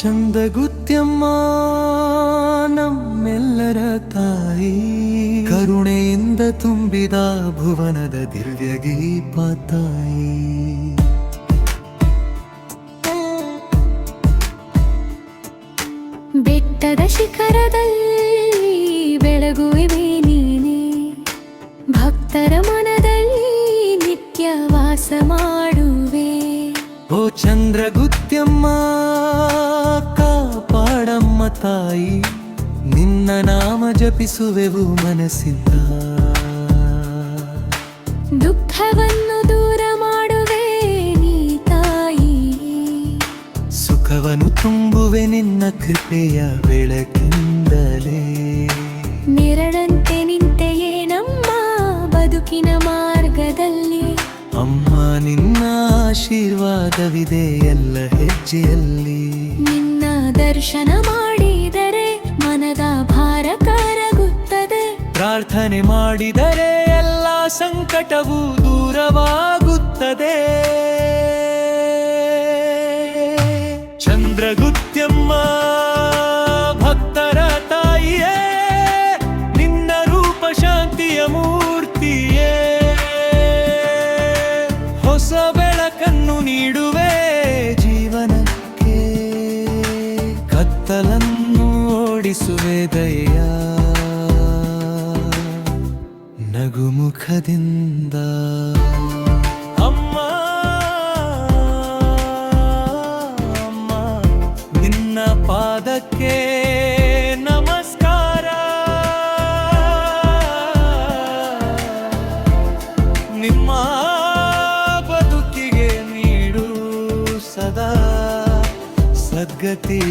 ಚಂದಗುತ್ಯಮ್ಮ ನಮ್ಮೆಲ್ಲರ ತಾಯಿ. ಕರುಣೆಯಿಂದ ತುಂಬಿದ ಭುವನದ ದಿವ್ಯ ದೀಪ ತಾಯಿ. ಬೆಟ್ಟದ ಶಿಖರದಲ್ಲಿ ಬೆಳಗುವೆ ನೀನೆ. ಭಕ್ತರ ಮನದಲ್ಲಿ ನಿತ್ಯ ವಾಸ ಮಾಡುವೆ. ಓ ಚಂದ್ರಗುತ್ಯಮ್ಮ ತಾಯಿ ನಿನ್ನ ನಾಮ ಜಪಿಸುವೆವು ಮನಸ್ಸಿಂದ. ದುಃಖವನ್ನು ದೂರ ಮಾಡುವೆ ನೀ ತಾಯಿ. ಸುಖವನ್ನು ತುಂಬುವೆ ನಿನ್ನ ಕೃಪೆಯ ಬೆಳಕಿಂದಲೇ ನೆರಳಂತೆ ನಿಂತೆಯೇ ನಮ್ಮ ಬದುಕಿನ ಮಾರ್ಗದಲ್ಲಿ. ಅಮ್ಮ ನಿನ್ನ ಆಶೀರ್ವಾದವಿದೆ ಎಲ್ಲ ಹೆಜ್ಜೆಯಲ್ಲಿ. ನಿನ್ನ ದರ್ಶನ ಪ್ರಾರ್ಥನೆ ಮಾಡಿದರೆ ಎಲ್ಲ ಸಂಕಟವು ದೂರವಾಗುತ್ತದೆ. ಚಂದ್ರಗುತ್ಯಮ್ಮ, ಭಕ್ತರ ತಾಯಿಯೇ, ನಿನ್ನ ರೂಪ ಶಾಂತಿಯ ಮೂರ್ತಿಯೇ. ಹೊಸ ಬೆಳಕನ್ನು ನೀಡುವೆ ಜೀವನಕ್ಕೆ. ಕತ್ತಲನ್ನು ಓಡಿಸುವೆ ದಯ ನಗುಮುಖದಿಂದ ಅಮ್ಮ ಅಮ್ಮ ನಿನ್ನ ಪಾದಕ್ಕೆ ನಮಸ್ಕಾರ. ನಿಮ್ಮ ಬದುಕಿಗೆ ನೀಡು ಸದಾ ಸದ್ಗತಿ.